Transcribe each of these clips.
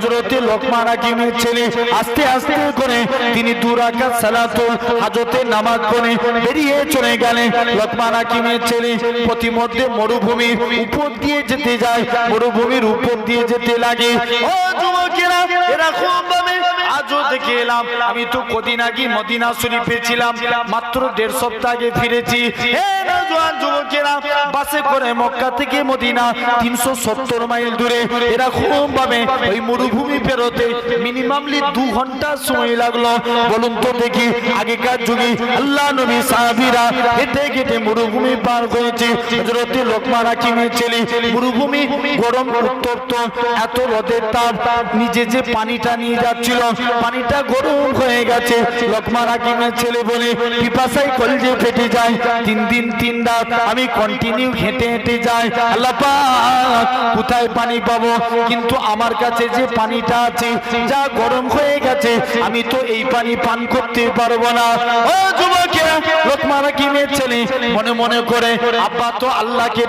হজরতে লোকমান হাকিমের ছেলে আস্তে আস্তে করে তিনি দুরাকাত সালাতুল হাজতে নামাজ পড়ে বেরিয়ে চলে গেলেন। লোকমান হাকিমের ছেলে প্রতিমধ্যে মরুভূমির উপর দিয়ে যেতে যায়। মরুভূমির উপর দিয়ে যেতে লাগে। ও যুবকেরা, এরা ভাবে দেখে এলাম, আমি তো কদিন আগে মদিনা শরীফে ছিলাম, মাত্র দেড় সপ্তাহ আগে ফিরেছি। যুবকেরা, বাসে করে মক্কা থেকে মদিনা, তিনশো সত্তর মাইল দূরে ভাবে ওই মরুভূমি মিনিমামলি দু ঘণ্টা সময় লাগল। বলুন তো দেখি, আগেকার যুগে আল্লাহ নবী হেঁটে হেঁটে মরুভূমি পার করেছে। হযরতে লোকমান হাকিমের ছেলে, মরুভূমি গরম উত্তপ্ত, এত রোদের তাপ, নিজে যে পানিটা নিয়ে যাচ্ছিল পানিটা গরম হয়ে গেছে। লোকমান হাকিমের ছেলে বলে, পিপাসায় কলজে ফেটে যায়। তিন দিন, তিন রাত আমি কন্টিনিউ হেঁটে হেঁটে যাই। আল্লাহ কোথায় পানি পাবো? কিন্তু আমার কাছে যে পানিটা আছে, যা গরম হয়ে গেছে, আমি তো এই পানি পান করতে পারব না। আব্বা তো আল্লাহকে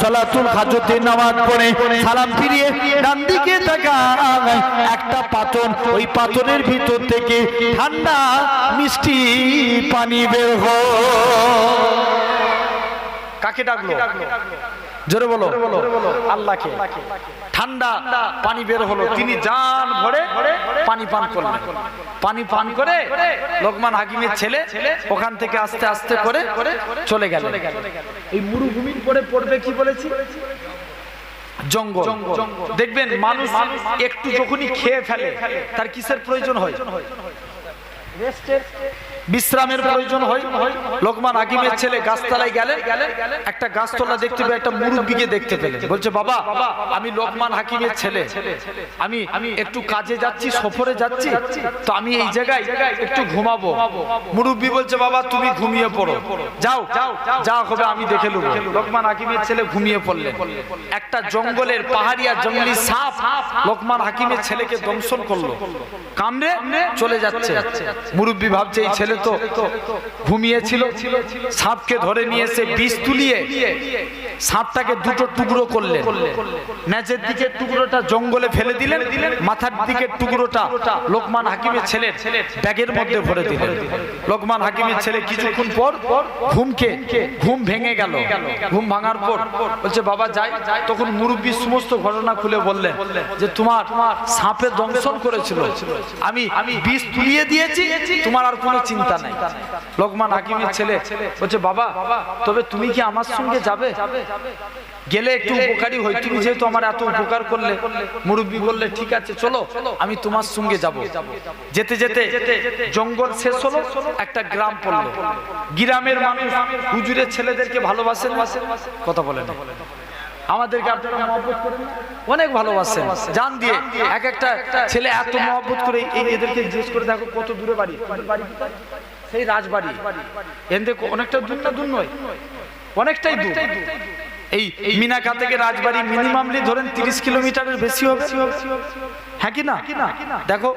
সালাতুল হাজতে নামাজ পড়ে, সালাম ফিরিয়ে ডান দিকে তাকায়। একটা পাথর। ওই পাথরের ভিতর থেকে ঠান্ডা মিষ্টি পানি বের হয় কাকে ডাকলো? জোরে বলো। আল্লাহকে। ঠান্ডা পানি বের হলো। তিনি জান ভরে পানি পান করলেন। পানি পান করে লোকমান হাকিমের ছেলে ওখান থেকে আস্তে আস্তে করে চলে গেল এই মরুভূমির পরে পড়বে কি বলেছি? জঙ্গল। দেখবেন মানুষ একটু যখনই খেয়ে ফেলে তার কিসের প্রয়োজন হয়? বিশ্রামের প্রয়োজন হয়। লোকমান হাকিমের ছেলে গাছতলায় গেলে একটা গাছতলা দেখতে পেয়ে একটা মুরব্বীকে দেখতে পেলেন বলছে, বাবা, আমি লোকমান হাকিমের ছেলে। আমি একটু কাজে যাচ্ছি, সফরে যাচ্ছি, তো আমি এই জায়গায় একটু ঘুমাবো। মুরব্বী বলছে, বাবা, তুমি ঘুমিয়ে পড়ো। যাও যা হবে আমি দেখে নেব। লোকমান হাকিমের ছেলে ঘুমিয়ে পড়লেন একটা জঙ্গলের পাহাড়িয়া জঙ্গলি সাপ লোকমান হাকিমের ছেলেকে দংশন করল। কামড়ে চলে যাচ্ছে। মুরব্বী ভাবছে, এই ছেলে তো ঘুমিয়েছিল, সাপকে ধরে নিয়ে এসে বিষ তুলিয়ে সাপটাকে দুটো টুকরো করলেন। ন্যাচের দিকের টুকরোটা জঙ্গলে ফেলে দিলেন, মাথার দিকের টুকরোটা লোকমান হাকিমের ছেলে ব্যাগের মধ্যে ভরে দিলেন। লোকমান হাকিমের ছেলে কিছুক্ষণ পর ঘুমকে, ঘুম ভেঙে গেল। ঘুম ভাঙার পর বলছে, বাবা, যাই। তখন মুরব্বী সমস্ত ঘটনা খুলে বললেন যে, তোমার সাপে দংশন করেছিল। আমি আমি বিষ তুলিয়ে দিয়েছি, তোমার আর কোনো চিন্তা নাই। লোকমান হাকিমের ছেলে বলছে বাবা তবে তুমি কি আমার সঙ্গে যাবে? গেলে একটু উপকারী হই তুমি যেহেতু আমার এত উপকার করলে মুরব্বী বললে ঠিক আছে চলো আমি তোমার সঙ্গে যাব। যেতে যেতে জঙ্গল শেষ হলো একটা গ্রাম পড়ল। গ্রামের মানুষ হুজুরের ছেলেদেরকে ভালোবাসেন? কথা বলেন আমাদেরকে আপনারা মহব্বত করেন অনেক ভালোবাসেন। জান দিয়ে এক একটা ছেলে এত মহব্বত করে এই এদেরকে জিজ্ঞেস করে দেখো কত দূরে বাড়ি? সেই রাজবাড়ি। এনতে অনেকটা দূর না দূর নয়? অনেকটাই দূর। এই মিনাকা থেকে রাজবাড়ি মিনিমামলি ধরেন তিরিশ কিলোমিটারের বেশি হবে। হ্যাঁ কি না? দেখো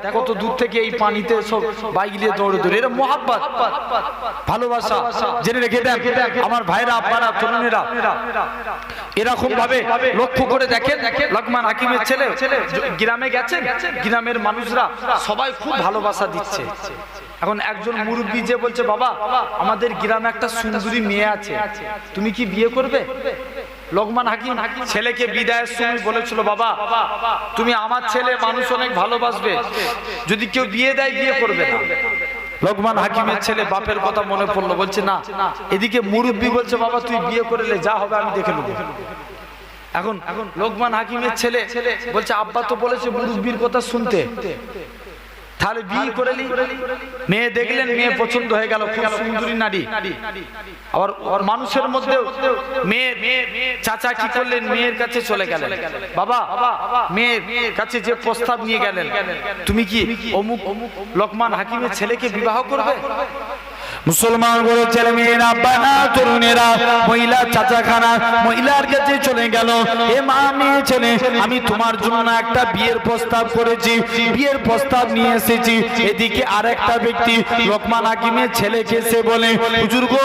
দূর থেকে এই পানিতে সব বাইক নিয়ে দৌড়ে দৌড়ে। ভালোবাসা। জেনে রেখে আমার লক্ষ্য করে হাকিমের ছেলে গ্রামে গ্রামের মানুষরা সবাই খুব ভালোবাসা দিচ্ছে। এখন একজন মুরব্বী যে বলছে, বাবা, আমাদের গ্রামে একটা সুন্দরী মেয়ে আছে। তুমি কি বিয়ে করবে? লোকমান হাকিম, ছেলেকে বিদায়ের সময় বলেছিল, বাবা, তুমি আমার ছেলে, মানুষ অনেক ভালোবাসবে। যদি কেউ বিয়ে দেয়, বিয়ে করবে না। লোকমান হাকিমের ছেলে বাপের কথা মনে পড়ল, বলছে, না, এদিকে মুরব্বী বলছে, বাবা, তুই বিয়ে করলে যা হবে আমি দেখে নেব। এখন লোকমান হাকিমের ছেলে বলছে, আব্বা তো বলেছে মুরব্বীর কথা শুনতে। তাহলে বিয়ে করে মেয়ে দেখলেন মেয়ে পছন্দ হয়ে গেল খুব সুন্দরী নারী। আবার ওর মানুষের মধ্যে মেয়ে চাচা কি করলেন? মেয়ের কাছে চলে গেলেন। বাবা মেয়ের কাছে যে প্রস্তাব নিয়ে গেলেন তুমি কি অমুক অমুক লোকমান হাকিমের ছেলেকে বিবাহ করবে? মুসলমান করে ছেলে মেয়েরা, বানা তরুণেরা মহিলা চাচাখানা, মহিলার কাছে চলে গেল। এ মা, মেয়ে, ছেলে, আমি তোমার জন্য একটা বিয়ের প্রস্তাব করেছি, বিয়ের প্রস্তাব নিয়ে এসেছি। এদিকে আরেকটা ব্যক্তি লোকমান হাকিমের ছেলেকে সে বলে, হুজুর গো,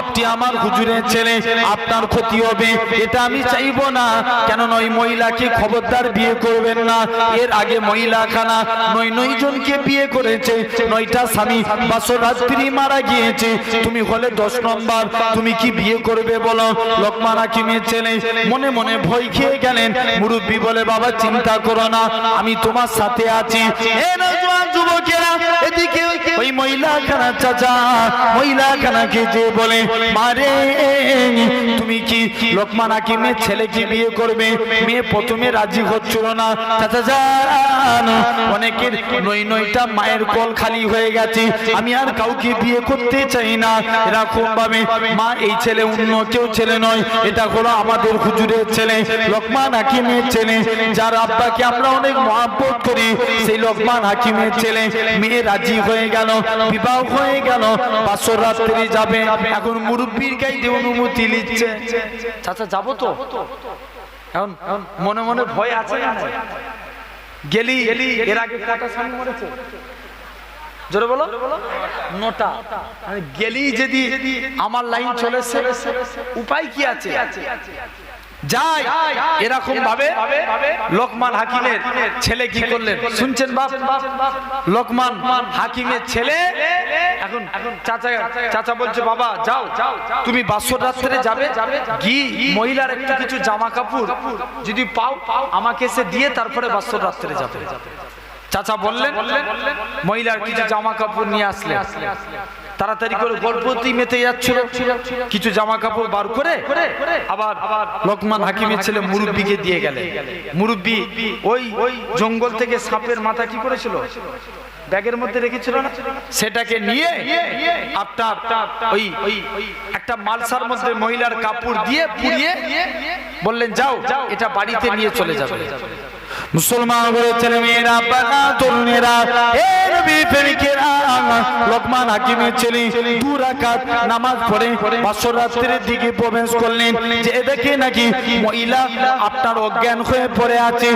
আপনি আমার হুজুরের ছেলে, আপনার ক্ষতি হবে, এটা আমি চাইব না। কেন নয় মহিলাকে খবরদার বিয়ে করবেন না। এর আগে মহিলা খানা নয় নয় জনকে বিয়ে করেছে, নয়টা স্বামী বাসর রাত্রি মারা গিয়েছে, তুমি হলে দশ নম্বর, তুমি কি বিয়ে করবে বলো? লোকমান হাকিমের ছেলে, মনে মনে ভয় খেয়ে গেলেন। মুরব্বী বলে, বাবা, চিন্তা করো না, আমি তোমার সাথে আছি। মেয়ে প্রথমে রাজি না। অনেকের নই নইটা মায়ের খালি হয়ে গেছে। আমি আর কাউকে বিয়ে করতে চাই না। এরকম ভাবে মা এই ছেলে অন্য কেউ ছেলে নয়, এটা হলো আমাদের হুজুরের ছেলে, লোকমান হাকিমের ছেলে, যার আব্বাকে আমরা অনেক মহাব্বত করি। সেই লোকমান হাকিমের ছেলে মেয়ে রাজি হয়ে গেল, বিবাহ হয়ে গেল, বাসর রাত্রি যাবে। এখন মুরব্বীর গাইতে অনুমতি নিচ্ছে। চাচা, যাব তো? এখন মনে মনে ভয় আছে? গেলি এর আগে মরেছে। জোরে বলো। নটা। মানে গেলি যদি আমার লাইন উপায় কি আছে? লোকমান হাকিমের ছেলে কি করলেন? শুনছেন বাপ? লোকমান হাকিমের ছেলে? এখন চাচা চাচা বলছে, বাবা, যাও, তুমি বাসর রাত্রে যাবে গি মহিলার একটু কিছু জামা কাপড় যদি পাও, আমাকে সে দিয়ে তারপরে বাসর রাত্রে যাবে। চাচা বললেন, মহিলার কিছু জামা কাপড় নিয়ে আসলে। তাড়াতাড়ি করে গর্ভবতী মেতে যাচ্ছিল, কিছু জামা কাপড় বার করে আবার লোকমান হাকিমের ছেলে মুরব্বিকে দিয়ে গেলে মুরব্বি ওই ওই জঙ্গল থেকে সাপের মাথা কি করেছিল? ব্যাগের মধ্যে রেখেছিল না? সেটাকে নিয়ে আপনার ওই একটা মালসার মধ্যে মহিলার কাপড় দিয়ে পুড়িয়ে বললেন, যাও, এটা বাড়িতে নিয়ে চলে যাবে। মুসলমান বলে ছেলে মেয়েরা বানা তরুণেরা নামাজ পড়ে বাসর রাত্রির দিকে প্রবেশ করলেন। যে দেখে নাকি মহিলা আপনার অজ্ঞান হয়ে পড়ে আছে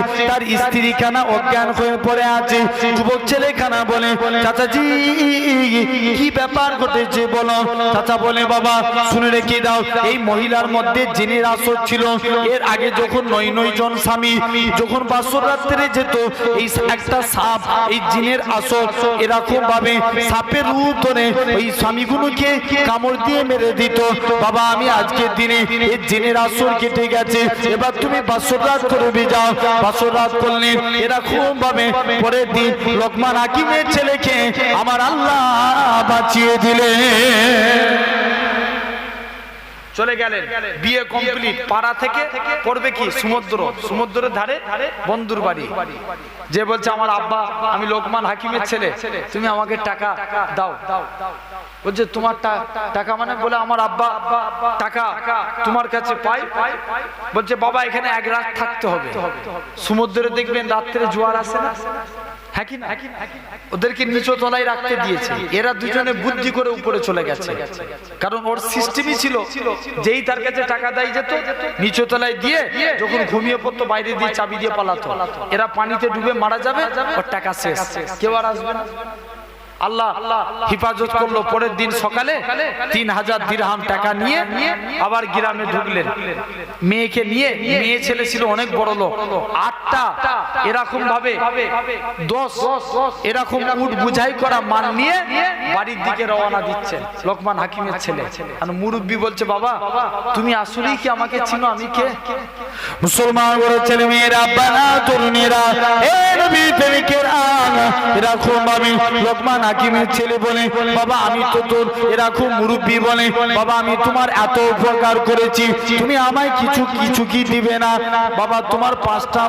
অজ্ঞান হয়ে পড়ে আছে। যুবক বলে, চাচাজি, কি ব্যাপার ঘটেছে বলো? চাচা বলে, বাবা, শুনে রেখে দাও, এই মহিলার মধ্যে জিনের আসর ছিল, এর আগে যখন নয় নয় জন স্বামী, যখন বাসর রাত্রে যেত, এই একটা সাপ, এই জিনের আসর এরকম ভাবে সাপের রূপ ধরে ওই স্বামীগুলোকে কামড় দিয়ে মেরে দিত। বাবা, আমি আজকের দিনে এই জেনের আসর কেটে গেছে। এবার তুমি বাসর রাত করবে যাও। বাসর রাত করলে এরকম ভাবে পরের দিন লোকমান হাকিমের ছেলেকে আমার আল্লাহ বাঁচিয়ে দিলেন। চলে গেলেন। বিয়ে কমপ্লিট পাড়া থেকে পড়বে কি? সমুদ্র সমুদ্রের ধারে বন্ধুর বাড়ি। যে বলছে, আমার আব্বা, আমি লোকমান হাকিমের ছেলে। তুমি আমাকে টাকা দাও। বলছে, তোমার টাকা মানে? বলে, আমার আব্বা টাকা তোমার কাছে পাই। বলছে, বাবা, এখানে এক রাত থাকতে হবে। সমুদ্রে দেখবেন রাত্রে জোয়ার আসে না? ওদেরকে নিচু তলায় রাখতে দিয়েছে। এরা দুজনে বুদ্ধি করে উপরে চলে গেছে। কারণ ওর সিস্টেমই ছিল যেই তার কাছে টাকা দেয় যেত, নিচু তলায় দিয়ে যখন ঘুমিয়ে পড়তো, বাইরে দিয়ে চাবি দিয়ে পালাতো। এরা পানিতে ডুবে মারা যাবে, ওর টাকা শেষ। কেউ আর আসবে না। আল্লাহ হিফাজত করল পরের দিন সকালে তিন হাজার দিরহাম টাকা নিয়ে আবার গ্রামে ঢুকলেন। মেয়েকে নিয়ে মেয়ে ছেলে ছিল অনেক বড় লোক। আটটা এরকম ভাবে দশ এরকম উট বুঝাই করা মান নিয়ে বাড়ির দিকে রওনা দিচ্ছেন লোকমান হাকিমের ছেলে। মুরব্বী বলছে, বাবা, তুমি আসলেই কি আমাকে চিনো? আমি কে? মুসলমান বড় ছেলে মেয়েরা বানা তরুণীরা এ নবী প্রেমিকেরা এরকম ভাবে লোকমান হাকিমের ছেলে বলে, বাবা, আমি তো তোর এরকম মুরব্বী বলে। বাবা, আমি তোমার এত উপকার করেছি। তুমি আমায় কিছু কিছু কি দিবে না? বাবা, তোমার পাঁচটা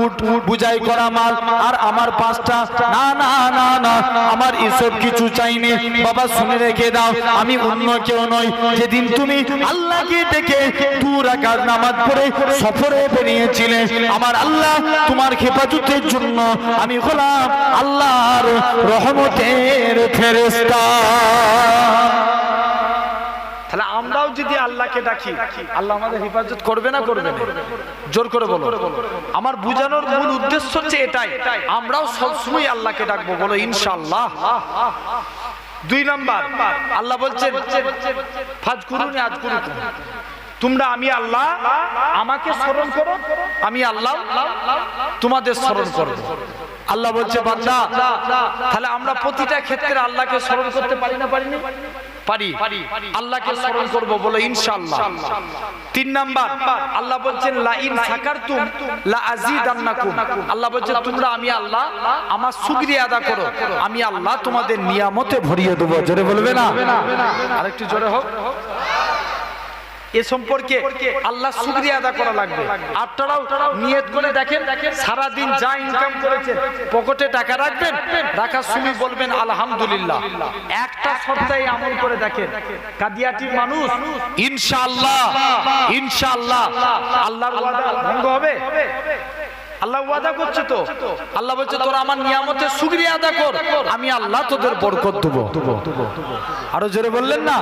উট বুঝাই করা মাল আর আমার পাঁচটা না না না না, আমার এসব কিছু চাইনি। বাবা, শুনে রেখে দাও, আমি অন্য কেউ নই। যেদিন তুমি আল্লাহকে ডেকে দু রাকাত নামাজ পড়ে সফরে বেরিয়েছিলে, আমার আল্লাহ তোমার হেফাজতের জন্য আমি হলাম আল্লাহর রহমতের ফেরেস্তা তাহলে আমরাও যদি আল্লাহকে ডাকি, আল্লাহ আমাদের হেফাজত করবে না করবে জোর করে বলো। আমার বুঝানোর মূল উদ্দেশ্য হচ্ছে এটাই। আমরাও সবসময় আল্লাহকে ডাকবো, বলো ইনশাআল্লাহ। দুই নাম্বার, আল্লাহ বলছেন, ফাজ করুন আজ করুন তোমরা আমি আল্লাহ, আমাকে স্মরণ করো, আমি আল্লাহ, তোমাদের স্মরণ করব। আল্লাহ বলছে, বান্দা, তাহলে আমরা প্রতিটা ক্ষেত্রে আল্লাহকে স্মরণ করতে পারি না পারি না? পারি। আল্লাহকে তিন নাম্বার, আল্লাহ বলছেন লা আল্লাহ আমি আল্লাহ, আমার আদা করো। আমি আল্লাহ তোমাদের ভরিয়ে দেব। জোরে বলবে না? আরেকটু জোরে হোক। এ সম্পর্কে আল্লাহ শুক্রিয়া আদা করা লাগবে। আপনারাও নিয়ত করে দেখেন সারা দিন যা ইনকাম করেছেন পকেটে টাকা রাখবেন রাখার সময় বলবেন আলহামদুলিল্লাহ। একটা সপ্তাহে আমল করে দেখেন কাদিয়াটির মানুষ ইনশাআল্লাহ ইনশাআল্লাহ আল্লাহর ভঙ্গ হবে। আল্লাহ ওয়াদা করছে তো। আল্লাহ বলছে, তোরা আমার নিয়ামতের শুকরিয়া আদা কর। আমি আল্লাহ তোদের বরকত দেবো। আরও জোরে বললেন না?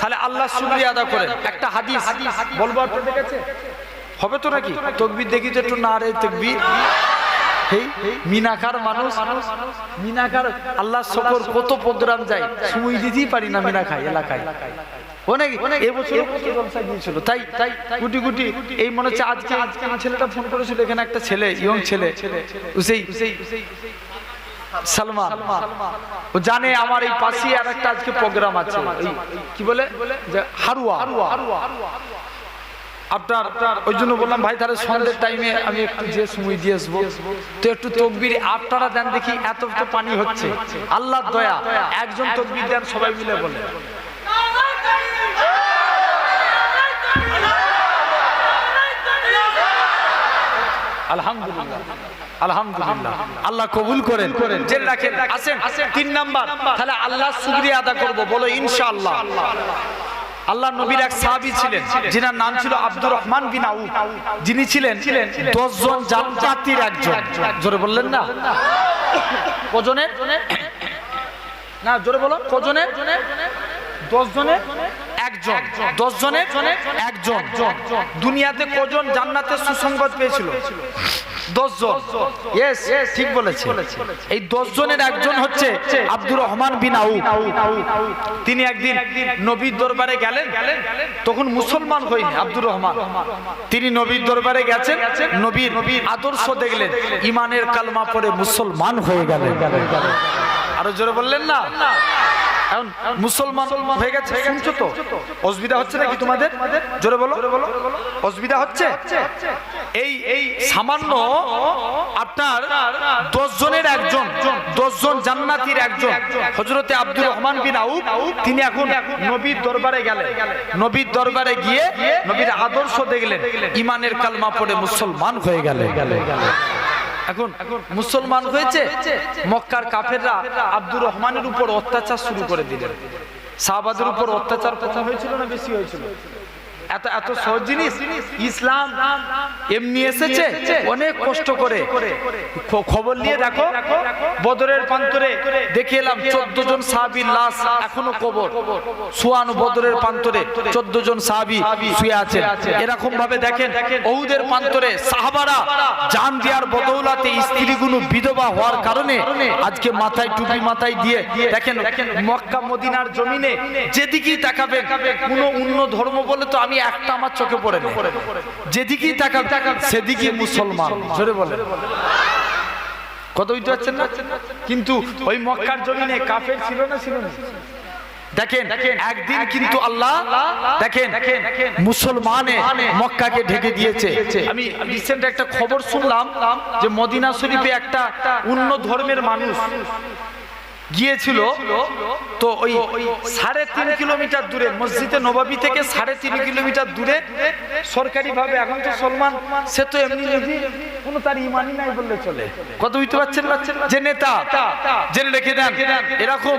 তাহলে আল্লাহ শুকরিয়া আদা করে একটা হাদিস বলব আপনাদের কাছে হবে তো নাকি? তকবির দেখি তো একটু না রে তকবির। মিনাকার মানুষ, মিনাকার আল্লাহ শকর কত প্রোগ্রাম যায় সময় দিতেই পারি না মিনাখাই এলাকায়। অনেক এবছর তাই তাই গুটি গুটি, এই মনে হচ্ছে আজকে আজকে ছেলেটা ফোন করেছিল, এখানে একটা ছেলে ছেলে। সালমান ও জানে আমার এই পাশে আর একটা আজকে প্রোগ্রাম আছে। কি বলে? যে হারুয়া। আপনার ওই জন্য বললাম, ভাই, তাহলে সন্ধ্যের টাইমে আমি একটু যে সময় দিয়ে আসব। তো একটু তকবির আপনারা দেন দেখি, এত পানি হচ্ছে। আল্লাহর দয়া, একজন তকবির দেন, সবাই মিলে বলে। আলহামদুলিল্লাহ আলহামদুলিল্লাহ। আল্লাহ কবুল করেন। তিন নাম্বার। তাহলে আল্লাহ আদা করব, বলো ইনশাআল্লাহ। আল্লাহ নবীর এক সাহাবী ছিলেন, যিনার নাম ছিল আব্দুর রহমান বিন আউ যিনি ছিলেন দশ জন জাতির একজন। জোরে বললেন না? কজনের? না, জোরে বলো, কজনের? দশ জনের একজন। দশ জনের একজন। দুনিয়াতে কজন জান্নাতে সুসংবাদ পেয়েছিল? দশ জন ইয়েস ঠিক বলেছে এই দশ জনের একজন হচ্ছে আব্দুর রহমান বিন আউ তিনি একদিন নবীর দরবারে গেলেন, তখন মুসলমান হয়নি আব্দুর রহমান। তিনি নবীর দরবারে গেছেন, নবীর নবীর আদর্শ দেখলেন ইমানের কালমা পরে মুসলমান হয়ে গেলেন। আরও জোরে বললেন না? এখন মুসলমান হয়ে গেছে শুনছো তো? অসুবিধা হচ্ছে নাকি তোমাদের? জোরে বলো। অসুবিধা হচ্ছে? এই এই সামান্য আপনার দশ জনের একজন দশ জন জান্নাতির একজন হজরতে আব্দুর রহমান বিন আউফ তিনি এখন নবীর দরবারে গেলেন। নবীর দরবারে গিয়ে নবীর আদর্শ দেখলেন। ইমানের কালমা পড়ে মুসলমান হয়ে গেলেন। এখন মুসলমান হয়েছে, মক্কার কাফেররা আব্দুর রহমানের উপর অত্যাচার শুরু করে দিলেন। শাহবাদের উপর অত্যাচার কথা হয়েছিল না বেশি হয়েছিল? এত এত সহজ জিনিস? ইসলাম এমনি এসেছে? অনেক কষ্ট করে। খবর নিয়ে দেখো। বদরের প্রান্তরে দেখে এলাম চোদ্দ জন সাহাবির লাশ এখনও কবর। সুয়ানু বদরের প্রান্তরে চোদ্দ জন সাহাবি শুয়ে আছেন। এরকম ভাবে দেখেন ওহুদের প্রান্তরে সাহাবারা জান দেওয়ার বদৌলাতে স্ত্রীগুলো বিধবা হওয়ার কারণে আজকে মাথায় টুপি মাথায় দিয়ে দেখেন মক্কা মদিনার জমিনে যেদিকেই তাকাবেন কোনো অন্য ধর্ম বলে তো আমি একটা আমার চোখে পড়ে না যেদিকেই তাকাব সেদিকে মুসলমান। জোরে বলে কত বুঝতে পারছেন না? কিন্তু ওই মক্কার জমিনে কাফের ছিল না ছিল না? দেখেন, একদিন কিন্তু আল্লাহ, দেখেন, মুসলমানে মক্কাকে ঢেকে দিয়েছে। আমি রিসেন্ট একটা খবর শুনলাম যে মদিনা শরীফে একটা অন্য ধর্মের মানুষ গিয়েছিল তো ওই সাড়ে তিন কিলোমিটার দূরে মসজিদে নবাবী থেকে সাড়ে তিন কিলোমিটার দূরে সরকারি ভাবে এখন তো সলমান সে তো এমনি কোনো তার ইমানই নাই বললে চলে। কত বুঝতে পারছেন? যে নেতা জেনে রেখে দেন। এরকম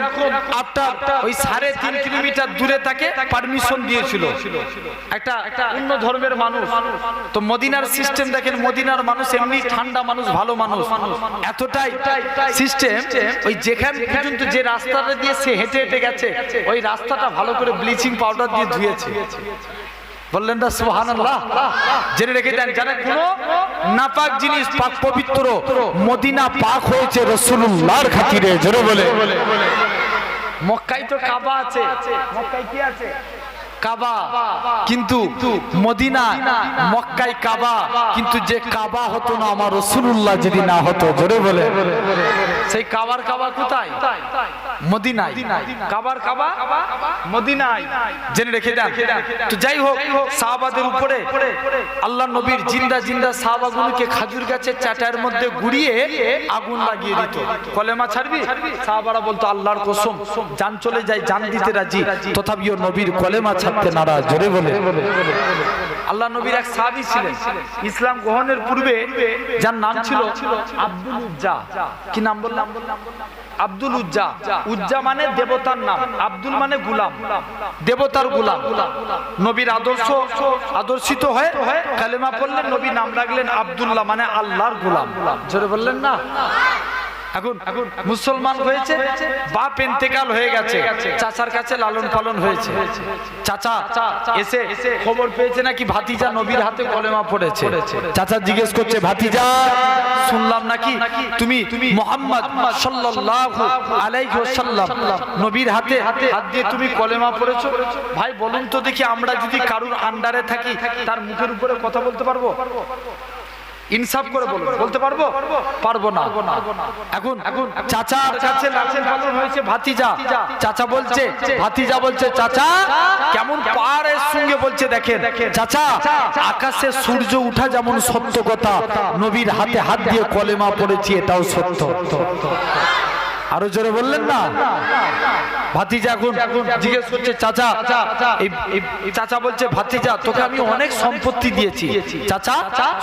আপনার ওই সাড়ে তিন কিলোমিটার দূরে তাকে পারমিশন দিয়েছিল। একটা একটা অন্য ধর্মের মানুষ। তো মদিনার সিস্টেম দেখেন মদিনার মানুষ এমনি ঠান্ডা মানুষ ভালো মানুষ। এতটাই সিস্টেম ওই যেখান পর্যন্ত যে রাস্তাটা দিয়ে সে হেঁটে হেঁটে গেছে, ওই রাস্তাটা ভালো করে ব্লিচিং পাউডার দিয়ে ধুয়েছে। মক্কায় তো কাবা আছে। মক্কাই কি আছে? কাবা, কিন্তু মদিনা, মক্কায় কাবা, কিন্তু যে কাবা হতো না আমার রসুল্লাহ যদি না হতো, জোরে বলে। সেই কাবার কাবা কোথায়? নবীর জিন্দা জিন্দা খাজুর গাছের মধ্যে গুড়িয়ে আগুন লাগিয়ে দিত। ছাড়বি? সাহাবারা বলতো জান চলে যায় জান দিতে রাজি। তথাপিও নবীর কলেমা ছাড়তে নারাজ জোরে বলে। আল্লাহ নবীর এক সাহাবী ছিলেন। ইসলাম গ্রহণের পূর্বে যার নাম ছিল আব্দুল উজ্জা। কি নাম বললাম? আব্দুল উজ্জা। উজ্জা মানে দেবতার নাম, আব্দুল মানে গুলাম। দেবতার গুলাম। নবীর আদর্শ আদর্শিত হয়ে কালেমা পড়লেন নবী নাম রাখলেন আব্দুল্লাহ মানে আল্লাহর গুলাম। জোরে বললেন না? এখন মুসলমান হয়েছে, বাপ এন্তেকাল হয়ে গেছে, চাচার কাছে লালন পালন হয়েছে। চাচা, এসে খবর পেয়েছে নাকি ভাতিজা নবীর হাতে কলেমা পড়েছে? চাচা জিজ্ঞেস করছে, ভাতিজা, শুনলাম নাকি তুমি তুমি মোহাম্মদ সাল্লাল্লাহু আলাইহি ওয়াসাল্লাম নবীর হাতে হাত দিয়ে তুমি কলেমা পড়েছো? ভাই, বলুন তো দেখি আমরা যদি কারুর আন্ডারে থাকি, তার মুখের উপরে কথা বলতে পারব? ইনসাফ করে বলুন, বলতে পারব? পারব না। এখন এখন চাচার কাছে লালন পালন হয়েছে ভাতিজা। চাচা বলছে, ভাতিজা বলছে, চাচা, কেমন পাহাড়ের সঙ্গে বলছে দেখেন। চাচা, আকাশে সূর্য উঠা যেমন সত্য কথা, নবীর হাতে হাত দিয়ে কলেমা পড়েছি এটাও সত্য। আরও জোরে বললেন না? ভাতিজা এখন জিজ্ঞেস করছে চাচা চাচা বলছে ভাতিজা তোকে আমি অনেক সম্পত্তি দিয়েছি। চাচা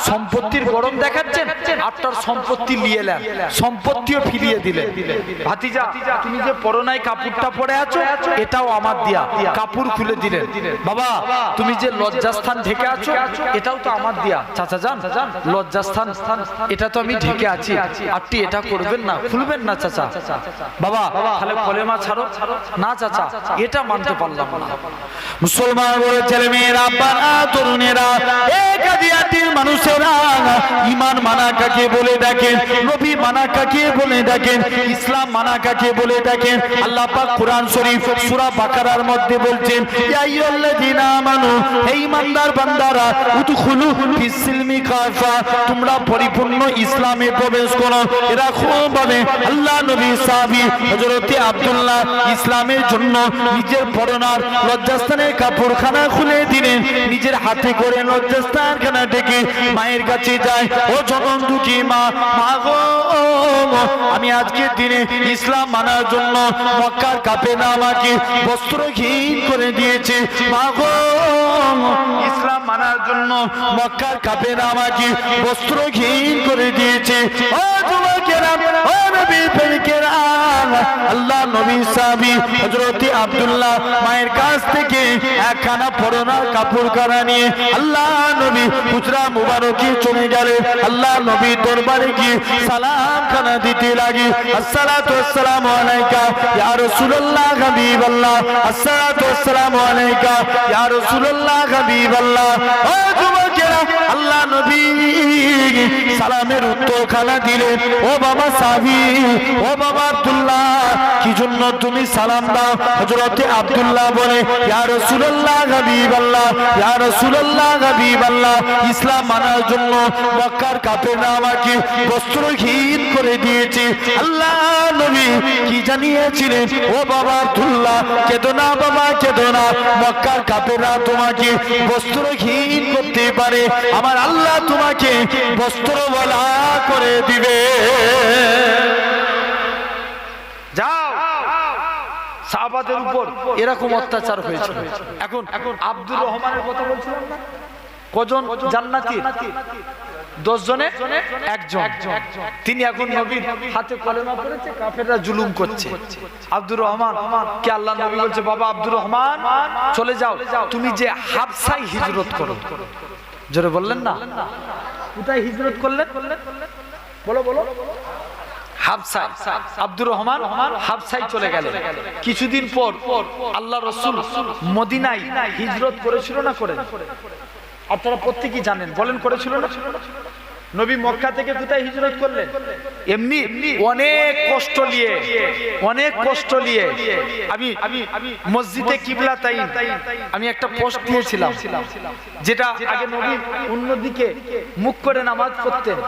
সম্পত্তির গরম দেখাচ্ছেন আপনার সম্পত্তি নিয়ে এলেন। সম্পত্তিও ফিরিয়ে দিলে ভাতিজা তুমি যে পরনায় কাপড়টা পরে আছো এটাও আমার দিয়া। কাপড় খুলে দিলেন। বাবা তুমি যে লজ্জাস্থান ঢেকে আছো এটাও তো আমার দিয়া। চাচা যান লজ্জাস্থান এটা তো আমি ঢেকে আছি। আপনি এটা করবেন না খুলবেন না চাচা। বাবা তাহলে কলেমা ছাড়ো। না চাচা এটা মানতে পারলাম না। মুসলমান বলে ছেলে মেয়েরা বানা তরুণেরা একাধিয়াতির মানুষেরা ইমান মানা কাকে বলে দেখেন নবী মানা কাকে বলে দেখেন ইসলাম মানা কাকে বলে দেখেন আল্লাহ পাক কোরআন শরীফ সূরা বাকারার মধ্যে বলছেন ইয়া আইয়ুহাল্লাযীনা আমানু হে ঈমানদার বান্দারা উদখুলু ফিসসিলমি কাফা তোমরা পরিপূর্ণ ইসলামে প্রবেশ করো। এরা খুব ভাবে আল্লাহ নবী সাহাবী হযরতে আব্দুল্লাহ ইসলামের জন্য নিজের পরনার লজ্জাস্থানের কাপড়খানা খুলে দিলেন নিজের হাতে করে লজ্জাস্থানখানা ডেকে মায়ের কাছে যায়, ও জনম দুঃখী মা আমি আজকের দিনে ইসলাম মানার জন্য মক্কার কাপে না আমাকে বস্ত্রহীন করে দিয়েছে, মা ইসলাম মানার জন্য মক্কার কাপে না আমাকে বস্ত্রহীন করে দিয়েছে, ও আল্লাহ নবী সাহাবী হযরত আব্দুল্লাহ মায়ের কাছ থেকে একখানা পরনার কাপড় কারা নিয়ে আল্লাহ নবী হুজরা মুবারকে চলে গেলেন আল্লাহ নবী দরবারে গিয়ে সালাম খানা দিতে লাগে। আসসালাতু আলাইকা ইয়া রাসূলুল্লাহ হাবিবাল্লাহ। আসসালাতু আসসালামু আলাইকা ইয়া রাসূলুল্লাহ হাবিবাল্লাহ। ও আল্লাহ নবী সালামের উত্তর খানা দিলেন ও বাবা সাবি, ও বাবা আব্দুল্লাহ, কি জন্য তুমি সালাম দাও? হযরতে আব্দুল্লাহ বলে, ইয়া রাসূলুল্লাহ, হাবিবাল্লাহ, ইয়া রাসূলুল্লাহ, হাবিবাল্লাহ, ইসলাম মানার জন্য মক্কার কাফেররা আমাকে বস্ত্রহীন করে দিয়েছে। আল্লাহ নবী কি জানিয়েছিলেন, ও বাবা আব্দুল্লাহ, কেদো না বাবা, কেদো না, মক্কার কাফেররা তোমাকে বস্ত্রহীন করতে পারে। আমার আল্লাহ তোমাকে বস্ত্র বলা করে দিবে। যাও। সাহাবাদের উপর এরকম অত্যাচার হয়েছিল এখন আব্দুর রহমানের কথা বলছিলাম না? কজন জান্নাতি? দশ জনে? একজন। তিনি এখন নবীর হাতে কলেমা করেছে কাফেররা জুলুম করছে। আব্দুর রহমান, কে আল্লাহ নবী বলছে, বাবা আব্দুর রহমান, চলে যাও। তুমি যে হাফসাই হিজরত করো। জোরে বললেন না? কোথায় হিজরত করলেন? বলো বলো। চলে কিছুদিন পর আল্লাহ রসুল হিজরত করেছিল না করে আপনারা প্রত্যেকেই জানেন, বলেন করেছিল না? নবী মক্কা থেকে কোথায় হিজরত করলেন? এমনি অনেক কষ্ট নিয়ে, অনেক কষ্ট নিয়ে আমি মসজিদে কিবলা তাই আমি একটা পোস্ট দিয়েছিলাম, যেটা আগে নবী অন্যদিকে মুখ করে নামাজ পড়তেন।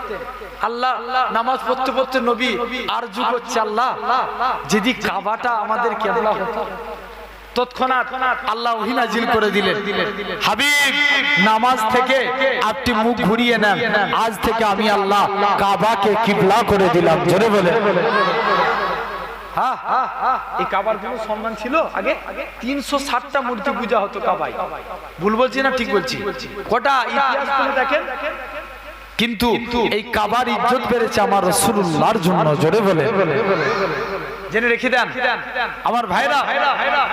আল্লাহ নামাজ পড়তে পড়তে নবী আর যুগ হচ্ছে আল্লাহ যদি কাবাটা আমাদের কেবলা হতো করে দিলেন। নামাজ থেকে মুখ ঘুরিয়ে আজ থেকে আমি কাবার সম্মান ছিল? আগে তিনশো ষাটটা মূর্তি পূজা হতো কাবাই ভুল না ঠিক বলছি? কটা দেখেন? কিন্তু এই কাবার ইজ্জত বেড়েছে আমার জন্য। জোরে বলে জেনে রেখে দেন। আমার ভাইরা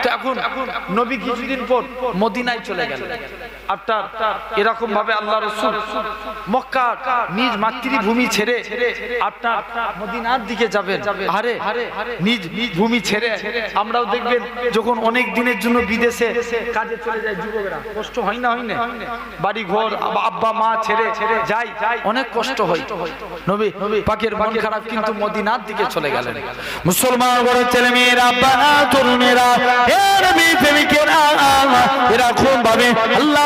তো এখন নবী কিছুদিন পর মদিনায় চলে গেল এরকম ভাবে আল্লাহ রসুল মক্কা নিজ মাতৃভূমি ছেড়ে আপনার মদিনার দিকে যাবেন। আরে, নিজ ভূমি ছেড়ে আমরাও দেখবেন যখন অনেক দিনের জন্য বিদেশে কাজে চলে যায় যুবকরা। কষ্ট হয় না হয় না? বাড়ি ঘর আব্বা, মা ছেড়ে যাই অনেক কষ্ট হয়। নবী পাকের মন খারাপ কিন্তু মদিনার দিকে চলে গেলেন। মুসলমান বড় ছেলে মেয়েরা বানা তরুণেরা প্রেমিকেরা এরকম ভাবে আল্লাহ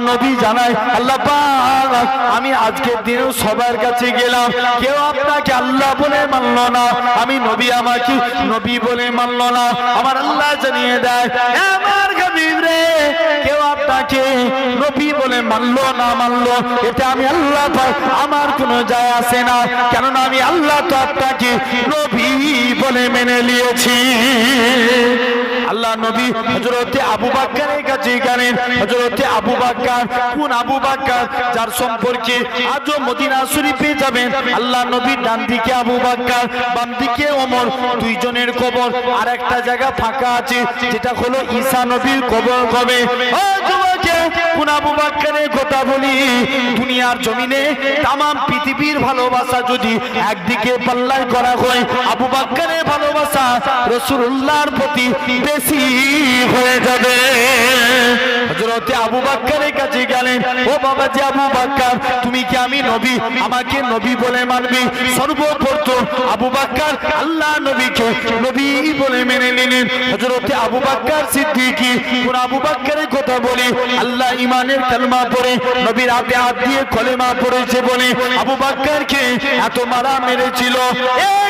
নবী জানায়, আল্লাহ আমি আজকের দিনেও সবার কাছে গেলাম। কেউ আপনাকে আল্লাহ বলে মানলো না, আমি নবী আমাকে নবী বলে মানলো না। আমার আল্লাহ জানিয়ে দেয় আমার রে, কেউ আপনাকে নবী বলে মানলো না, মানলো। এটা আমি আল্লাহ আমার কোনো যায় আসে না। কেননা আমি আল্লাহ আপনাকে নবী বলে মেনে নিয়েছি। আল্লাহ নবী হজরতে আবু বাক্কারের কাছে আবু বাক্কার, কোন আবু বাক্কার? যার সম্পর্কে আজও মদিনা শরীফে যাবেন। আল্লাহ নবী ডান দিকে আবু বাক্কার বাম দিকে ওমর। দুইজনের কবর আর একটা জায়গা ফাঁকা আছে, যেটা হলো ঈসা নবীর কবর কবে? আবু বাক্কারের কথা বলি, দুনিয়ার জমিনে তাম পৃথিবীর ভালোবাসা যদি একদিকে পাল্লাই করা হয়, আবু বাক্কারের ভালোবাসা রসুল্লাহর প্রতি বেশি হয়ে যাবে। আবু বাক্কারের কাছে গেলেন, ও বাবা যে আবু বাক্কার, তুমি কি আমি নবী? আমাকে নবী বলে মানবি? সর্বপ্রথম আবু বাক্কার আল্লাহ নবীকে নবী বলে মেনে নিলেন। হজরতে আবু বাক্কার সিদ্দিকি কোন আবু বাক্কারের কথা বলি আল্লাহ ইমানের কালমা পড়ে, নবীর হাতে হাত দিয়ে কলেমা পড়েছে বলে আবু বাক্কারকে এত মারা মেরেছিল। এক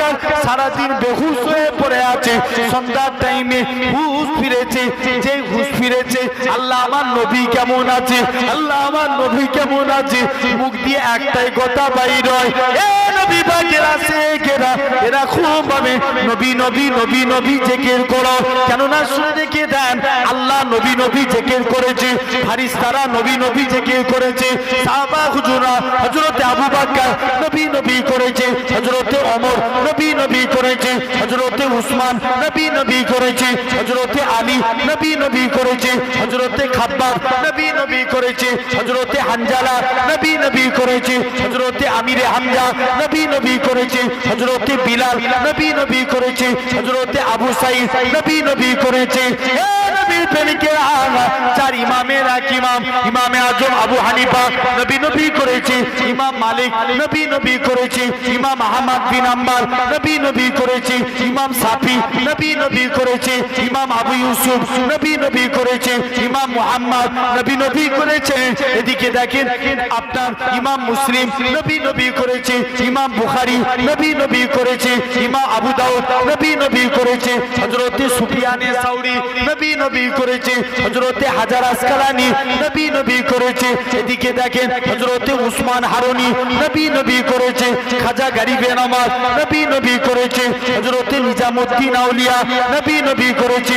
আছে। সারাদিন বেহুশ হয়ে পড়ে আছে। সন্ধ্যার টাইমে হুশ ফিরেছে। যে হুশ ফিরেছে, আল্লাহ আমার নবী কেমন আছে? আল্লাহ আমার নবী কেমন আছে? মুখ দিয়ে একটাই কথা বাইর হয় নবী নবী করেছে অমর করেছে হজরতে উসমান নবী নবী করেছে হজরতে আলী নবী নবী করেছে হজরতে খাব্বাব নবী নবী করেছে হজরতে হানজালা নবী নবী করেছে হজরতে আমিরে হামজা নবী নবী করেছে হজরতে বিলাল নবী নবী করেছে হজরতে আবু সাইদ নবী নবী করেছে চার ইমামের এক ইমাম ইমামে আজম আবু হানিফা নবী নবী করেছে ইমাম মালিক নবী নবী করেছে ইমাম আহমদ বিন আম্বার নবী নবী করেছে ইমাম সাফি নবী নবী করেছে ইমাম আবু ইউসুফ নবী নবী করেছে ইমাম মুহাম্মদ নবী নবী করেছে এদিকে দেখেন আপনার ইমাম মুসলিম নবী নবী করেছে ইমাম বুখারী নবী নবী করেছে ইমাম আবু দাউদ নবী নবী করেছে হযরতে সুফিয়ানে সাউরি নবী নবী করেছে হযরতে হাজার আসকালানি নবী নবী করেছে এদিকে দেখেন হযরতে উসমান হারুনি নবী নবী করেছে খাজা গরিবে নামাজ নবী নবী করেছে হযরতে নিজামুদ্দিন আউলিয়া নবী নবী করেছে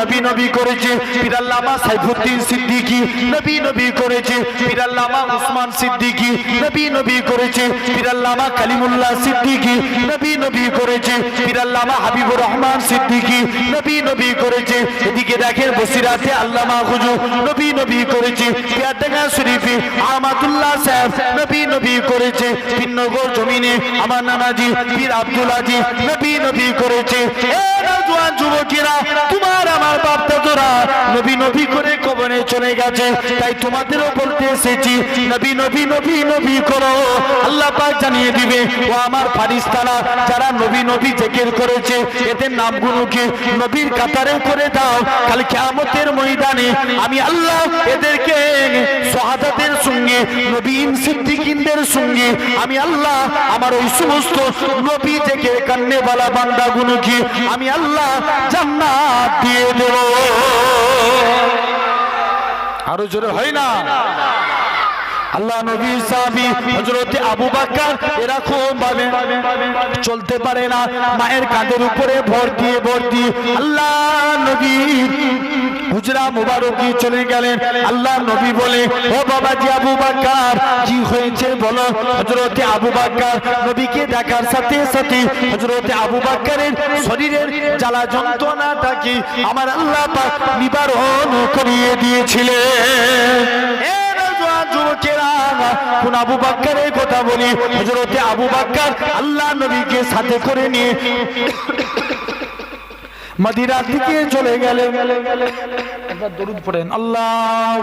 নবী নবী করেছে, পীরাল্লামা সাইফুদ্দিন সিদ্দিকী নবী নবী করেছে, পীরাল্লামা উসমান সিদ্দিকী নবী নবী করেছে, পীরাল্লামা কালিমুল্লাহ সিদ্দিকী নবী নবী করেছে, পীরাল্লামা হাবিবুর রহমান সিদ্দিকী নবী নবী করেছে, এদিকে দেখেন বসিরাতে আল্লামা হুজুর নবী নবী করেছে, পিয়ারডাঙ্গা শরীফে আহমাদুল্লাহ সাহেব নবী নবী করেছে পিন্নগর জমিনে আমার নানাজি পীর আব্দুল আজি নবী নবী করেছে। এ নওজোয়ান যুবকেরা, তোমার আমার বাপ দাদুরা, নবী নবী করে কবরে চলে গেছে। তাই তোমাদেরও বলতে এসেছি, নবী নবী নবী নবী করো। আল্লাহ পাক জানিয়ে দিবে, ও আমার ফারিস্তারা, যারা নবী নবী জেকের করেছে, এদের নামগুলোকে নবীর কাতারে করে দাও? কাল কিয়ামতের ময়দানে আমি আল্লাহ এদেরকে শাহাদাতের সঙ্গে নবীন সিদ্দিকিনদের সঙ্গে, আমি আল্লাহ আমার ওই সমস্ত নবী থেকে কান্নেওয়ালা বান্দাগুলোকে, আমি আল্লাহ জান্নাত দিয়ে আরও জোরে হয় না। আল্লাহ নবী সাহাবী হযরতে আবু বকর এরকম ভাবে চলতে পারে না, মায়ের কাঁধের উপরে ভর দিয়ে ভর দিয়ে আল্লাহ নবী হুজরা মুবারকি চলে গেলেন। আল্লাহ নবী বলে, ও বাবাজি আবু বকর, কি হয়েছে বলো? হযরতে আবু বকর নবীকে দেখার সাথে সাথে হযরতে আবু বকরের শরীরের জ্বালা যন্ত্রণাটাকে আমার আল্লাহ নিবারণ করিয়ে দিয়েছিলেন। যুবকেরা কোন আবু বাক্কারের কথা বলি। হজরতে আবু বাক্কার আল্লাহ নবীকে সাথে করে নিয়ে মদিরার থেকে চলে গেলে একবার দরুদ আল্লাহ